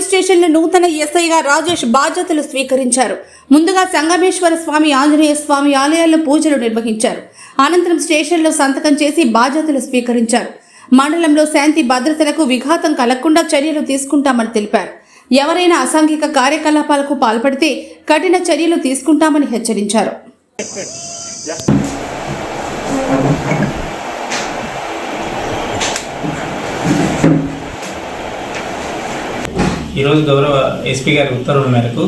స్టేషన్లో నూతన ఎస్ఐగా రాజేష్ బాధ్యతలు స్వీకరించారు. ముందుగా సంగమేశ్వర స్వామి ఆంజనేయ స్వామి ఆలయాల్లో పూజలు నిర్వహించారు. అనంతరం స్టేషన్లో సంతకం చేసి బాధ్యతలు స్వీకరించారు. మండలంలో శాంతి భద్రతలకు విఘాతం కలగకుండా చర్యలు తీసుకుంటామని తెలిపారు. ఎవరైనా అసాంఘిక కార్యకలాపాలకు పాల్పడితే కఠిన చర్యలు తీసుకుంటామని హెచ్చరించారు. ఈరోజు గౌరవ ఎస్పీ గారి ఉత్తర్వుల మేరకు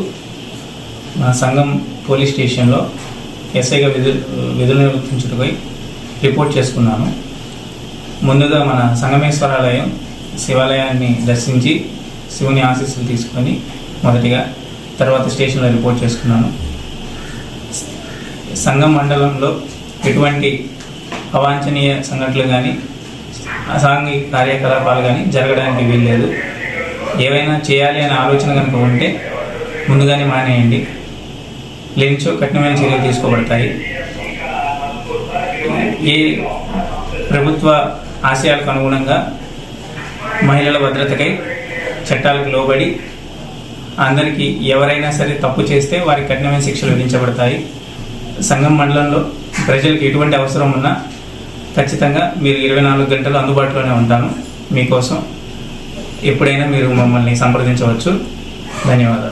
మా సంఘం పోలీస్ స్టేషన్లో ఎస్ఐగా విధులు విధులు నిర్వర్తించుటపై రిపోర్ట్ చేసుకున్నాను ముందుగా మన సంగమేశ్వరాలయం శివాలయాన్ని దర్శించి శివుని ఆశీస్సులు తీసుకొని మొదటిగా తర్వాత స్టేషన్లో రిపోర్ట్ చేసుకున్నాను సంఘం మండలంలో ఎటువంటి అవాంఛనీయ సంఘటనలు కానీ అసాంఘిక కార్యకలాపాలు కానీ జరగడానికి వీల్లేదు. ఏవైనా చేయాలి అనే ఆలోచన కనుక ఉంటే ముందుగానే మానేయండి. లేనిచో కఠినమైన చర్యలు తీసుకోబడతాయి. ఏ ప్రభుత్వ ఆశయాలకు అనుగుణంగా మహిళల భద్రతకై చట్టాలకు లోబడి అందరికీ ఎవరైనా సరే తప్పు చేస్తే వారికి కఠినమైన శిక్షలు విధించబడతాయి. సంఘం మండలంలో ప్రజలకు ఎటువంటి అవసరం ఉన్నా ఖచ్చితంగా మీరు ఇరవై నాలుగు గంటలు అందుబాటులోనే ఉంటాను. మీకోసం ఎప్పుడైనా మీరు మమ్మల్ని సంప్రదించవచ్చు. ధన్యవాదాలు.